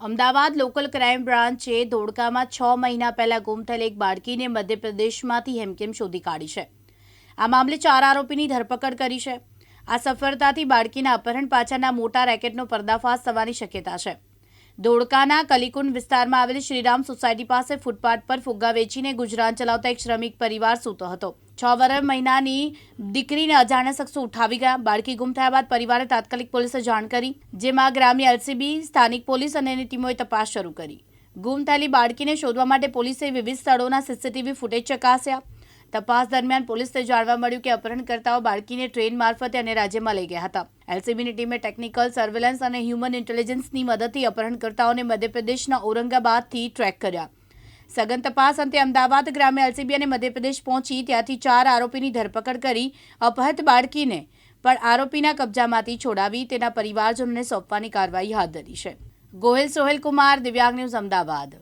Ahmedabad local crime બ્રાન્ચે ધોળકામાં છ મહિના પહેલા ગુમ થયેલ એક બાળકીને મધ્યપ્રદેશમાંથી હેમખેમ શોધી કાઢી છે. આ મામલે ચાર આરોપીની ધરપકડ કરી છે. આ સફળતાથી બાળકીના અપહરણ પાછળના મોટા રેકેટનો પર્દાફાશ થવાની શક્યતા છે. ધોળકાના કલીકુંડ વિસ્તારમાં આવેલી શ્રીરામ સોસાયટી પાસે ફૂટપાથ પર ફુગ્ગા વેચીને ગુજરાન ચલાવતા એક શ્રમિક પરિવાર સૂતો હતો. છ વર્ષ મહિનાની દીકરીને અજાણ્યા શખ્સો ઉઠાવી ગયા. બાળકી ગુમ થયા બાદ પરિવારે તાત્કાલિક પોલીસે જાણ કરી, જેમાં ગ્રામ્ય એલસીબી, સ્થાનિક પોલીસ અને એની ટીમોએ તપાસ શરૂ કરી. ગુમ થયેલી બાળકીને શોધવા માટે પોલીસે વિવિધ સ્થળોના સીસીટીવી ફૂટેજ ચકાસ્યા. તપાસ દરમિયાન પોલીસને જાણવા મળ્યું કે અપહરણકર્તાઓ બાળકીને ટ્રેન મારફતે અને રાજ્યમાં લઈ ગયા હતા. એલસીબીની ટીમે ટેકનિકલ સર્વેલન્સ અને હ્યુમન ઇન્ટેલિજન્સની મદદથી અપહરણકર્તાઓને મધ્યપ્રદેશના ઔરંગાબાદથી ટ્રેક કર્યા. સઘન તપાસ અંતે અમદાવાદ ગ્રામે એલસીબી અને મધ્યપ્રદેશ પહોંચી ત્યાંથી ચાર આરોપીની ધરપકડ કરી અપહત બાળકીને પણ આરોપીના કબજામાંથી છોડાવી તેના પરિવારજનોને સોંપવાની કાર્યવાહી હાથ ધરી છે. ગોહિલ સોહેલ કુમાર, દિવ્યાંગ ન્યૂઝ અમદાવાદ.